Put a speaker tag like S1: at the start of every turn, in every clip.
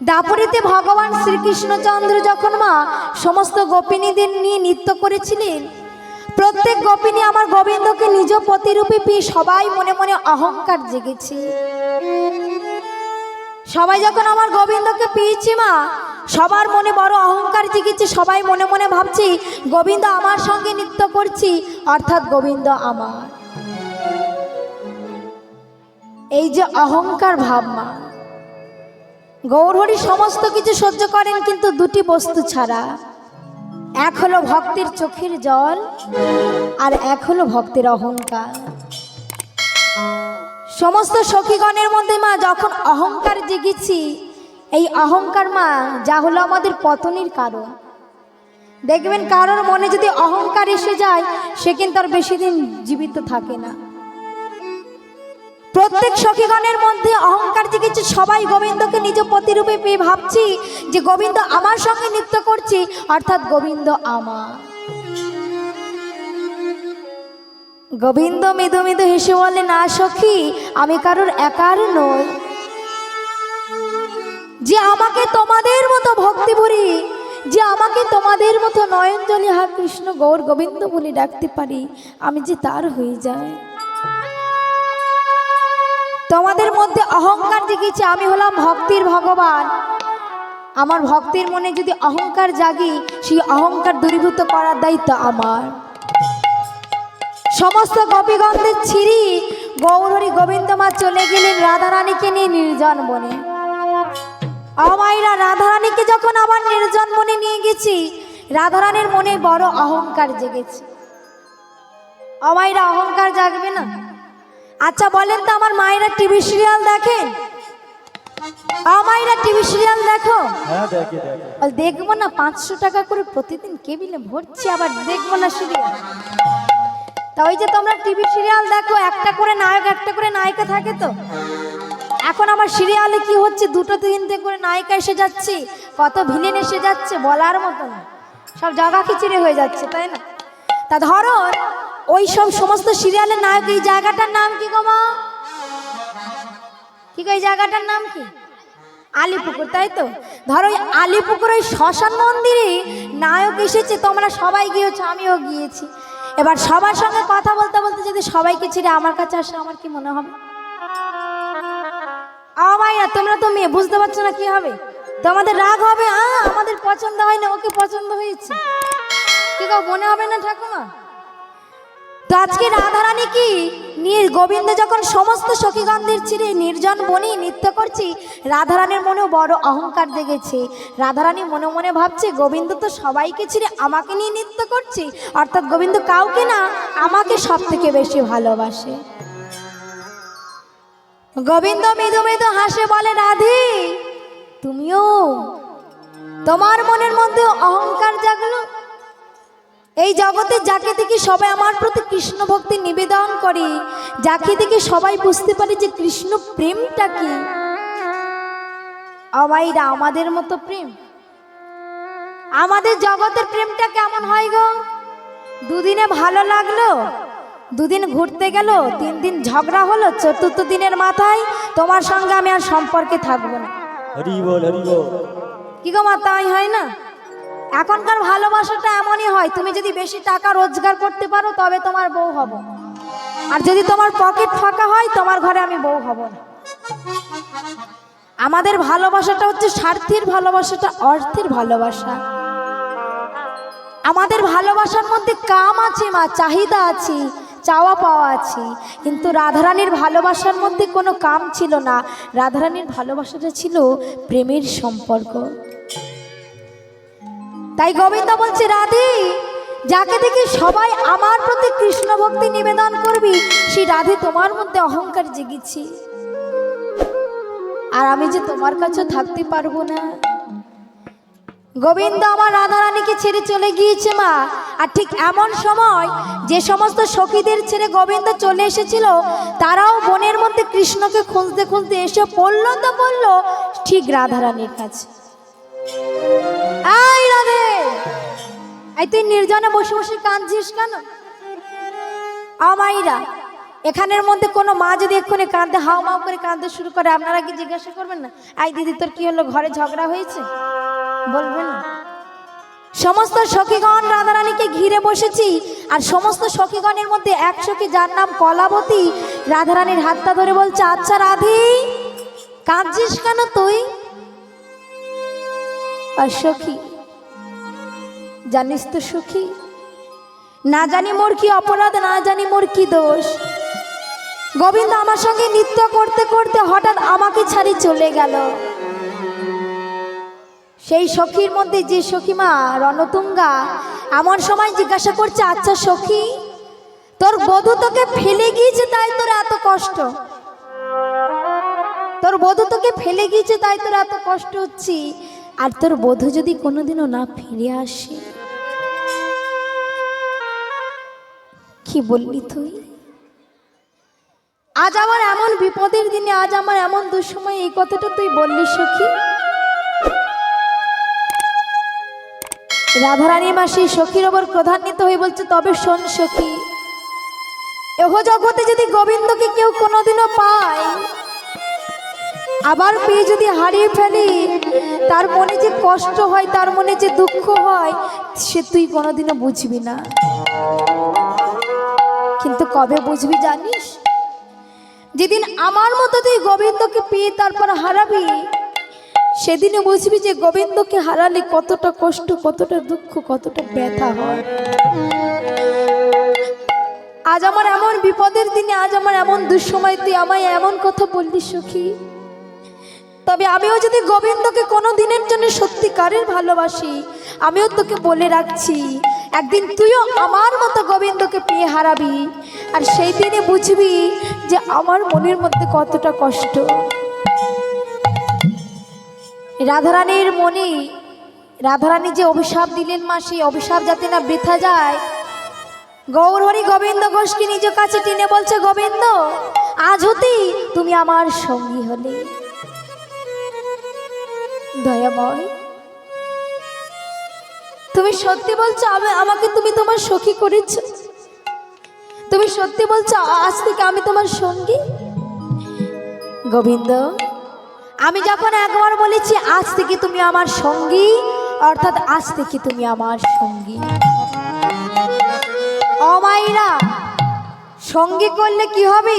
S1: দাপরিতে ভগবান শ্রীকৃষ্ণচন্দ্র যখন মা সমস্ত গোপিনীদের নিয়ে নৃত্য করেছিলেন, প্রত্যেক গোপিনী আমার গোবিন্দকে নিজ প্রতিরূপে পেয়ে সবাই মনে মনে অহংকার জেগেছে। সবাই যখন আমার গোবিন্দকে পেয়েছি মা, সবার মনে বড় অহংকার জেগেছে, সবাই মনে মনে ভাবছি, গোবিন্দ আমার সঙ্গে নৃত্য করছি, অর্থাৎ গোবিন্দ আমার। এই যে অহংকার ভাব মা গৌরহরি সমস্ত কিছু সহ্য করেন, কিন্তু দুটি বস্তু ছাড়া। এক হলো ভক্তির চোখের জল, আর এক হলো ভক্তের অহংকার। সমস্ত সখীগণের মধ্যে মা, যখন অহংকার জেগেছি, এই অহংকার মা, যা হলো আমাদের পতনের কারণ। দেখবেন কারোর মনে যদি অহংকার এসে যায়, সে কিন্তু আর বেশি দিন জীবিত থাকে না। প্রত্যেক সখীগণের মধ্যে অহংকার জেগেছে। সবাই গোবিন্দকে নিজ প্রতিরূপে পেয়ে ভাবছি যে গোবিন্দ আমার সঙ্গে নৃত্য করছি, অর্থাৎ গোবিন্দ আমার। গোবিন্দ মৃদু মৃদু হেসে বলে, না সখী, আমি কারোর একার নই। যে আমাকে তোমাদের মতো ভক্তি ভরি যে আমাকে তোমাদের মতো নয়নজলি হা কৃষ্ণ গৌর গোবিন্দ বলে ডাকতে পারি, আমি যে তার হয়ে যায় তোমাদের মধ্যে অহংকার জেগেছে, আমি হলাম ভক্তির ভগবান। আমার ভক্তির মনে যদি অহংকার জাগি, সেই অহংকার দূরীভূত করার দায়িত্ব আমার। সমস্ত গোপীগন্ধের ছিঁড়ি গৌরহরি গোবিন্দ মা চলে গেলেন রাধারানীকে নিয়ে নির্জন বনে। অমাইরা রাধারানীকে যখন আমার নির্জন বনে নিয়ে গেছি, রাধারানীর মনে বড় অহংকার জেগেছে। অমাইরা অহংকার জাগবে না। আচ্ছা বলেন তো আমার মায়েরা টিভি সিরিয়াল দেখেন? আমাইরা টিভি সিরিয়াল দেখো?
S2: হ্যাঁ দেখি দেখি।
S1: বল, দেখব না পাঁচশো টাকা করে প্রতিদিন কেবিলে ভরছি আবার দেখব না সিরিয়াল। তা ওই যে তোমরা টিভি সিরিয়াল দেখো একটা করে নায়ক একটা করে নায়িকা থাকে তো? এখন আমার সিরিয়ালে কি হচ্ছে? দুটো তিনটে করে নায়িকা এসে যাচ্ছে কত ভিলেন এসে যাচ্ছে বলার মতো না সব জায়গা খিচুড়ি হয়ে যাচ্ছে তাই না? তা ধরো ওই সব সমস্ত সিরিয়ালের নায়ক এই জায়গাটার নাম কি গো মা? কি এই জায়গাটার নাম কি? আলিপুকুর, তাই তো? ধরো ওই আলিপুকুর, ওই শ্মশান মন্দিরে নায়ক এসেছে, তোমরা সবাই গিয়েছো, আমিও গিয়েছি। এবার সবার সঙ্গে কথা বলতে বলতে যদি সবাইকে ছেড়ে আমার কাছে আসে, আমার কি মনে হবে? আমায় না তোমরা তো মেয়ে, বুঝতে পারছ না কি হবে? তোমাদের রাগ হবে আমাদের পছন্দ হয় না ওকে পছন্দ হয়েছে। কি মনে হবে না ঠাকুমা? তো আজকে রাধারানী কি? নিয়ে গোবিন্দ যখন সমস্ত সখীগন্ধের ছিঁড়ে নির্জন বনে নৃত্য করছি, রাধারানীর মনেও বড় অহংকার দেখেছে রাধারানী মনে মনে ভাবছে, গোবিন্দ তো সবাইকে ছিঁড়ে আমাকে নিয়ে নৃত্য করছে, অর্থাৎ গোবিন্দ কাউকে না, আমাকে সব থেকে বেশি ভালোবাসে। গোবিন্দ মৃদু মৃদু হাসে বলে, রাধে, তুমিও তোমার মনের মধ্যে অহংকার জাগলো এই জগতে যাকে দেখি সবাই আমার প্রতি কৃষ্ণ ভক্তি নিবেদন করে যাকে দেখি সবাই বুঝতে পারে যে কৃষ্ণ প্রেমটা কি। আমাইরা আমাদের মতো প্রেম? আমাদের জগতের প্রেমটা কেমন হয় গো? দুদিনে ভালো লাগল দুদিন ঘুরতে গেল তিন দিন ঝগড়া হলো চতুর্থ দিনের মাথায় তোমার সঙ্গে আমি আর সম্পর্কে থাকব না। কি গো মা তাই হয় না? এখনকার ভালোবাসাটা এমনই হয়, তুমি যদি বেশি টাকা রোজগার করতে পারো, তবে তোমার বউ হব। আর যদি তোমার পকেট ফাঁকা হয়, তোমার ঘরে আমি বউ হব না। আমাদের ভালোবাসাটা হচ্ছে স্বার্থের ভালোবাসাটা অর্থের ভালোবাসা। আমাদের ভালোবাসার মধ্যে কাম আছে মা, চাহিদা আছে, চাওয়া পাওয়া আছে। কিন্তু রাধারানীর ভালোবাসার মধ্যে কোনো কাম ছিল না। রাধারানীর ভালোবাসাটা ছিল প্রেমের সম্পর্ক। তাই গোবিন্দ বলছে, রাধে, যাকে দেখে সবাই আমার প্রতি কৃষ্ণ ভক্তি নিবেদন করবি, সেই রাধে তোমার মধ্যে অহংকার জেগেছি। আর আমি যে তোমার কাছে থাকতে পারব না। গোবিন্দ আমার রাধারানীকে ছেড়ে চলে গিয়েছে মা। আর ঠিক এমন সময় যে সমস্ত সখীদের ছেড়ে গোবিন্দ চলে এসেছিল, তারাও বনের মধ্যে কৃষ্ণকে খুঁজতে খুঁজতে এসে পড়ল তো পড়ল ঠিক রাধারানীর কাছে। আই রাধে এই তুই নির্জনে বসে বসে কাঁদছিস কেন? আমাইরা, এখানের মধ্যে কোনো মা যদি এক্ষুনি কাঁদতে হাও মাও করে কাঁদতে শুরু করে, আপনারা কি জিজ্ঞাসা করবেন না? আই দিদি তোর কি হলো, ঘরে ঝগড়া হয়েছে? বলবেন সমস্ত সখীগণ রাধারানীকে ঘিরে বসেছি, আর সমস্ত সখীগণের মধ্যে এক সখী যার নাম কলাবতী, রাধারানীর হাতটা ধরে বলছে আচ্ছা রাধি, কাঁদছিস কেন তুই? আর সখী জানিস তো সুখী? না জানি মোর কি অপরাধ, না জানি মোর কি দোষ। গোবিন্দ আমার সঙ্গে নৃত্য করতে করতে হঠাৎ আমাকে ছাড়ি চলে গেল। সেই সখীর মধ্যে যে সখী মা, রণতুঙ্গা এমন সময় জিজ্ঞাসা করছে আচ্ছা সখী, তোর বধু তোকে ফেলে গিয়েছে তাই তোর এত কষ্ট? তোর বধু তোকে ফেলে গিয়েছে তাই তোর এত কষ্ট হচ্ছে? আর তোর বধু যদি কোনোদিনও না ফিরে আসে? কি বললি তুই? আজ আমার এমন বিপদের দিনে, আজ আমার এমন দুঃসময় এই কথাটা তুই বললি, সখী। রাধারানী মাসি সখীর ওপর প্রধান্বিত হয়ে বলছে, তবে শোন সখী, এহ জগতে যদি গোবিন্দকে কেউ কোনোদিনও পায়, আবার পেয়ে যদি হারিয়ে ফেলি, তার মনে যে কষ্ট হয়, তার মনে যে দুঃখ হয়, সে তুই কোনোদিনও বুঝবি না। কবে বুঝবি জানিস? যেদিন আমার মতো তুই গোবিন্দকে পেয়ে তারপর হারাবি সেদিনে বুঝবি যে গোবিন্দকে হারালে কতটা কষ্ট, কতটা দুঃখ, কতটা ব্যথা হয়। আজ আমার এমন বিপদের দিনে, আজ আমার এমন দুঃসময় তুই আমায় এমন কথা বললি সখী। তবে আমিও যদি গোবিন্দকে কোনো দিনের জন্য সত্যিকারের ভালোবাসি, আমিও তোকে বলে রাখছি, একদিন তুইও আমার মতো গোবিন্দকে পেয়ে হারাবি। আর সেই দিনে বুঝবি যে আমার মনের মধ্যে কতটা কষ্ট। রাধারানীর মনে, রাধারানী যে অভিশাপ দিলেন মা, সেই অভিশাপ যাতে না বৃথা যায়। গৌরহরি গোবিন্দ ঘোষকে নিজ কাছে টেনে বলছে, গোবিন্দ, আজ হতেই তুমি আমার সঙ্গী হলে। দয়াময়, তুমি সত্যি বলছো, আমি, আমাকে তুমি তোমার সখী করেছ? সত্যি বলছো, আজ থেকে আমি তোমার সঙ্গী? গোবিন্দ, আমি যখন একবার বলেছি, আজ থেকে তুমি আমার সঙ্গী, অর্থাৎ আজ থেকে তুমি আমার সঙ্গী। অমাইরা সঙ্গী করলে কি হবে?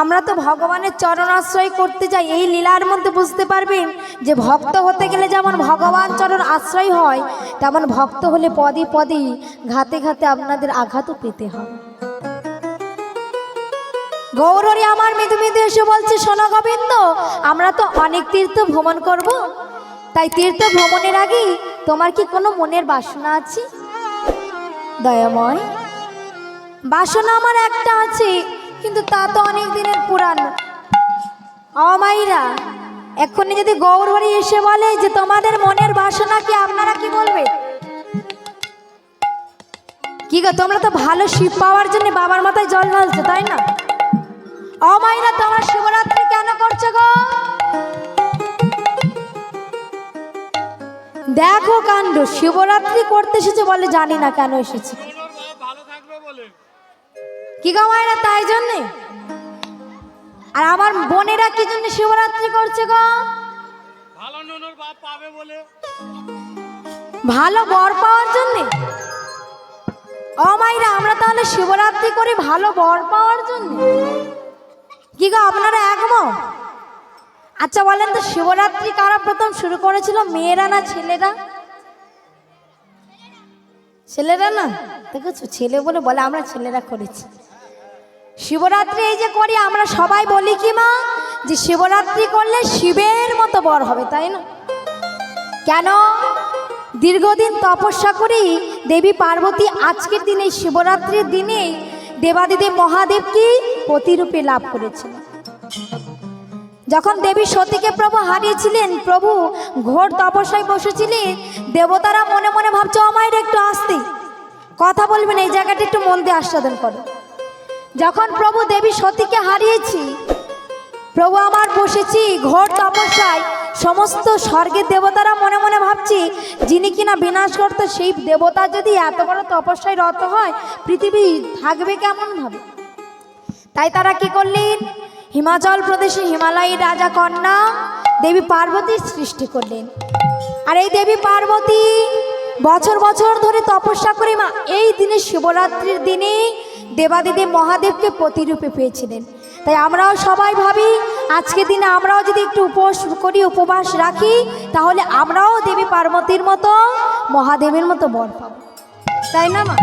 S1: আমরা তো ভগবানের চরণ আশ্রয় করতে যাই, এই লীলার মধ্যে বুঝতে পারবেন যে ভক্ত হতে গেলে যেমন ভগবান চরণ আশ্রয় হয়, তেমন ভক্ত হলে পদে পদে ঘাতে ঘাতে আপনাদের আঘাতও পেতে হয়। গৌরী আমার মেধু মেধু এসে বলছে, শোনো গোবিন্দ, আমরা তো অনেক তীর্থ ভ্রমণ করব। তাই তীর্থ ভ্রমণের আগে তোমার কি কোনো মনের বাসনা আছে? দয়াময়, বাসনা আমার একটা আছে, কিন্তু তা তো অনেক দিনের পুরানো। অমাইরা এক্ষুনি যদি গৌরহরি এসে বলে যে তোমাদের মনের বাসনা কি, আপনারা কি বলবে? কি গো, তোমরা তো ভালো শিব পাওয়ার জন্য বাবার মাথায় জল ঢালছো, তাই না? অমাইরা, তোমরা শিবরাত্রি কেন করছ গো? দেখো কাণ্ড, শিবরাত্রি করতে এসেছে বলে জানি না কেন এসেছে। কি গো মায়েরা, তাই জন্যে? আর আমার বোনেরা কি জন্য শিবরাত্রি করছে গো? ভালো বর পাওয়ার জন্যে? ও মাইরা আমরা তাহলে শিবরাত্রি করি ভালো বর পাওয়ার জন্য? কি গো, আপনারা একমত আচ্ছা বলেন তো, শিবরাত্রি কারা প্রথম শুরু করেছিল, মেয়েরা না ছেলেরা? ছেলেরা না? দেখেছ, ছেলে বলে বলে আমরা ছেলেরা করেছি। শিবরাত্রি এই যে করি, আমরা সবাই বলি কি মা, যে শিবরাত্রি করলে শিবের মতো বর হবে, তাই না? কেন? দীর্ঘদিন তপস্যা করি, দেবী পার্বতী আজকের দিনে শিবরাত্রির দিনে, দেবাদিদেব মহাদেবকে প্রতিরূপে লাভ করেছিল যখন দেবী সতীকে প্রভু হারিয়েছিলেন, প্রভু ঘোর তপস্যায় বসেছিলেন, দেবতারা মনে মনে ভাবছে আমায় একটু আসতে। কথা বলবেন, এই জায়গাটা একটু মন দিয়ে আস্বাদন করো। যখন প্রভু দেবী সতীকে হারিয়েছি, প্রভু আমার বসেছি ঘোর তপস্যায়, সমস্ত স্বর্গের দেবতারা মনে মনে ভাবছি, যিনি কিনা বিনাশ করতো সেই দেবতা যদি এত বড় তপস্যায় রত হয়, পৃথিবী থাকবে কেমন ভাবে তাই তারা কি করলেন? হিমাচল প্রদেশে হিমালয়ের রাজা কন্যা দেবী পার্বতীর সৃষ্টি করলেন। আর এই দেবী পার্বতী বছর বছর ধরে তপস্যা করে মা, এই দিনে শিবরাত্রির দিনে দেবাদিদেব মহাদেবকে প্রতিরূপে পেয়েছিলেন। তাই আমরাও সবাই ভাবি আজকে দিনে আমরাও যদি একটু উপোস করি, উপবাস রাখি, তাহলে আমরাও দেবী পার্বতীর মতো মহাদেবের মতো বর পাব। তাই না মা?